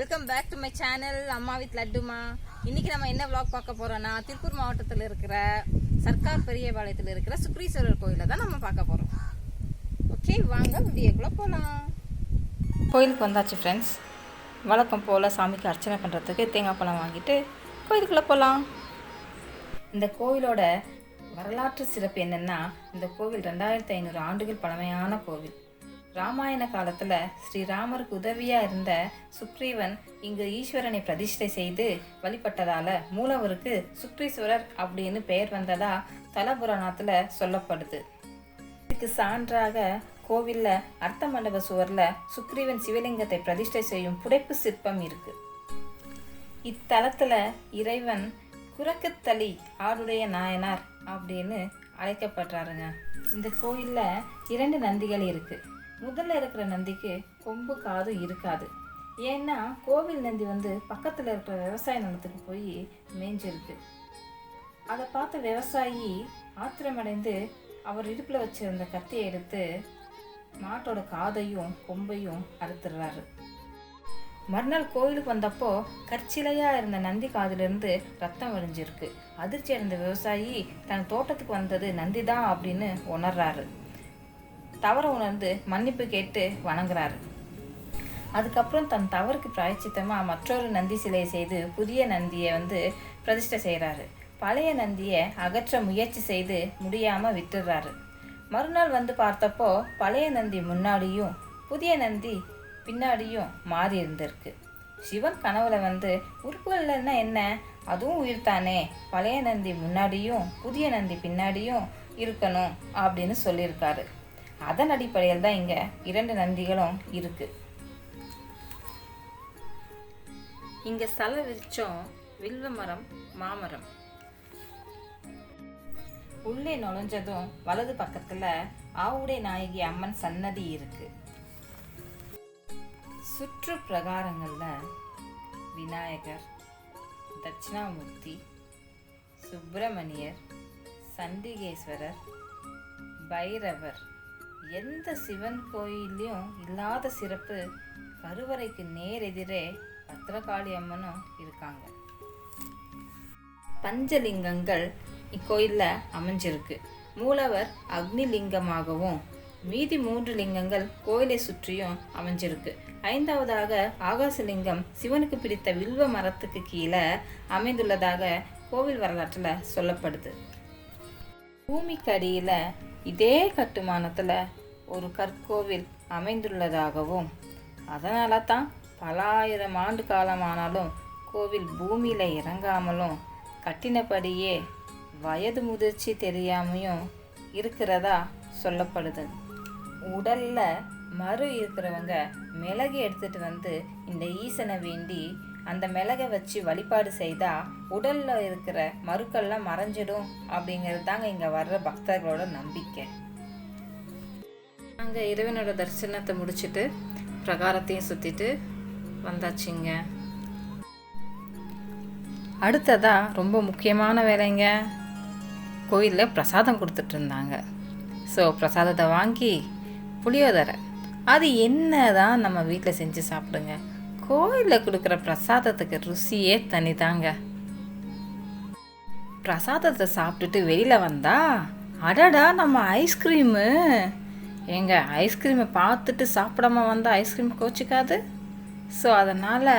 Welcome back to my channel அம்மா with லட்டுமா இன்றைக்கி நம்ம என்ன விளாக் பார்க்க போகிறோன்னா திருப்பூர் மாவட்டத்தில் இருக்கிற சர்க்கார் பெரியபாளையத்தில் இருக்கிற சுக்ரீஸ்வரர் கோயிலை தான் நம்ம பார்க்க போகிறோம் ஓகே வாங்க வீடியோக்குள்ளே போகலாம் கோயிலுக்கு வந்தாச்சு ஃப்ரெண்ட்ஸ் வழக்கம் போல் சாமிக்கு அர்ச்சனை பண்ணுறதுக்கு தேங்காய் பழம் வாங்கிட்டு கோயிலுக்குள்ளே போகலாம் இந்த கோவிலோட வரலாற்று சிறப்பு என்னென்னா இந்த கோவில் ரெண்டாயிரத்தி ஐநூறு ஆண்டுகள் பழமையான கோவில். ராமாயண காலத்துல ஸ்ரீராமருக்கு உதவியா இருந்த சுக்ரீவன் இங்கு ஈஸ்வரனை பிரதிஷ்டை செய்து வழிபட்டதால மூலவருக்கு சுக்ரீஸ்வரர் அப்படின்னு பெயர் வந்ததா தலபுராணத்துல சொல்லப்படுது. இதுக்கு சான்றாக கோவில்ல அர்த்த மண்டப சுவரில் சுக்ரீவன் சிவலிங்கத்தை பிரதிஷ்டை செய்யும் புடைப்பு சிற்பம் இருக்கு. இத்தலத்தில் இறைவன் குரக்குத்தளி ஆடுடைய நாயனார் அப்படின்னு அழைக்கப்படுறாருங்க. இந்த கோயிலில் இரண்டு நந்திகள் இருக்குது முதல்ல இருக்கிற நந்திக்கு கொம்பு காது இருக்காது. ஏன்னா கோவில் நந்தி வந்து பக்கத்தில் இருக்கிற விவசாய நிலத்துக்கு போய் மேய்ஞ்சிருக்கு அதை பார்த்த விவசாயி ஆத்திரமடைந்து அவர் இடுப்பில் வச்சிருந்த கத்தியை எடுத்து மாட்டோட காதையும் கொம்பையும் அறுத்துடுறாரு. மறுநாள் கோயிலுக்கு வந்தப்போ கற்சிலையாக இருந்த நந்தி காதிலிருந்து ரத்தம் வழிஞ்சிருக்கு. அதிர்ச்சி அடைந்த விவசாயி தன் தோட்டத்துக்கு வந்தது நந்தி தான் அப்படின்னு உணர்றாரு. தவற உணர்ந்து மன்னிப்பு கேட்டு வணங்குறாரு. அதுக்கப்புறம் தன் தவறுக்கு பிராய்ச்சித்தமாக மற்றொரு நந்தி சிலையை செய்து புதிய நந்தியை வந்து பிரதிஷ்டை செய்கிறாரு பழைய நந்தியை அகற்ற முயற்சி செய்து முடியாமல் விட்டுடுறாரு. மறுநாள் வந்து பார்த்தப்போ பழைய நந்தி முன்னாடியும் புதிய நந்தி பின்னாடியும் மாறி இருந்திருக்கு. சிவன் கனவுல வந்து உறுப்புகள்னா என்ன? அதுவும் உயிர் தானே பழைய நந்தி முன்னாடியும் புதிய நந்தி பின்னாடியும் இருக்கணும் அப்படின்னு சொல்லியிருக்காரு. அதன் அடிப்படையில் தான் இங்க இரண்டு நந்திகளும் இருக்கு. இங்க ஸ்தல விருட்சம் வில்வ மரம் மாமரம். உள்ளே நுழைஞ்சதும் வலது பக்கத்துல ஆவுடை நாயகி அம்மன் சன்னதி இருக்கு. சுற்று பிரகாரங்கள்ல விநாயகர் தட்சிணாமூர்த்தி சுப்பிரமணியர் சண்டிகேஸ்வரர் பைரவர் எந்த சிவன் கோயிலையும் இல்லாத சிறப்பு கருவறைக்கு நேர் எதிரே பத்திரகாளி அம்மனும் இருக்காங்க. பஞ்சலிங்கங்கள் இக்கோயிலில் அமைஞ்சிருக்கு. மூலவர் அக்னி லிங்கமாகவும் மீதி மூன்று லிங்கங்கள் கோயிலை சுற்றியும் அமைஞ்சிருக்கு. ஐந்தாவதாக ஆகாசலிங்கம் சிவனுக்கு பிடித்த வில்வ மரத்துக்கு கீழே அமைந்துள்ளதாக கோவில் வரலாற்றில் சொல்லப்படுது. பூமிக்கு அடியில் இதே கட்டுமானத்தில் ஒரு கற்கோவில் அமைந்துள்ளதாகவும் அதனால தான் பல ஆயிரம் ஆண்டு காலமானாலும் கோவில் பூமியில் இறங்காமலும் கட்டினபடியே வயது முதிர்ச்சி தெரியாமையும் இருக்கிறதா சொல்லப்படுது உடலில் மறு இருக்கிறவங்க மிளகு எடுத்துட்டு வந்து இந்த ஈசனை வேண்டி அந்த மிளகை வச்சு வழிபாடு செய்தா உடல்ல இருக்கிற மறுக்கள்லாம் மறைஞ்சிடும் அப்படிங்கிறது தாங்க இங்க வர்ற பக்தர்களோட நம்பிக்கை. நாங்கள் இறைவனோட தரிசனத்தை முடிச்சுட்டு பிரகாரத்தையும் சுத்திட்டு வந்தாச்சுங்க. அடுத்ததா ரொம்ப முக்கியமான வேலைங்க. கோயிலில் பிரசாதம் கொடுத்துட்டு இருந்தாங்க. ஸோ பிரசாதத்தை வாங்கி புளியோதரை அது என்ன தான் நம்ம வீட்டில் செஞ்சு சாப்பிடுங்க. கோயிலில் கொடுக்குற பிரசாதத்துக்கு ருசியே தனிதாங்க. பிரசாதத்தை சாப்பிட்டுட்டு வெளியில் வந்தா அடடா நம்ம ஐஸ்கிரீமு எங்க ஐஸ்கிரீமை பார்த்துட்டு சாப்பிடாம வந்தால் ஐஸ்கிரீம் கோச்சிக்காது? ஸோ அதனால்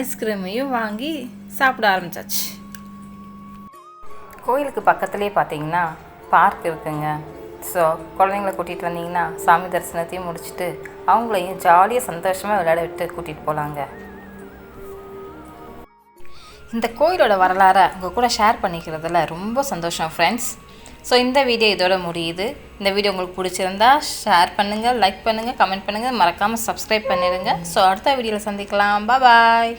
ஐஸ்கிரீமையும் வாங்கி சாப்பிட ஆரம்பிச்சாச்சு. கோயிலுக்கு பக்கத்துலேயே பார்த்தீங்கன்னா பார்க் இருக்குங்க. ஸோ குழந்தைங்கள கூட்டிகிட்டு வந்தீங்கன்னா சாமி தரிசனத்தையும் முடிச்சுட்டு அவங்களையும் ஜாலியாக சந்தோஷமாக விளையாட விட்டு கூட்டிகிட்டு போகலாங்க இந்த கோயிலோட வரலாறை உங்கள் கூட ஷேர் பண்ணிக்கிறதுல ரொம்ப சந்தோஷம் ஃப்ரெண்ட்ஸ் ஸோ இந்த வீடியோ இதோட முடியுது. இந்த வீடியோ உங்களுக்கு பிடிச்சிருந்தா ஷேர் பண்ணுங்கள் லைக் பண்ணுங்கள் கமெண்ட் பண்ணுங்கள் மறக்காமல் சப்ஸ்கிரைப் பண்ணிடுங்க. ஸோ அடுத்த வீடியோவில் சந்திக்கலாம். பாய்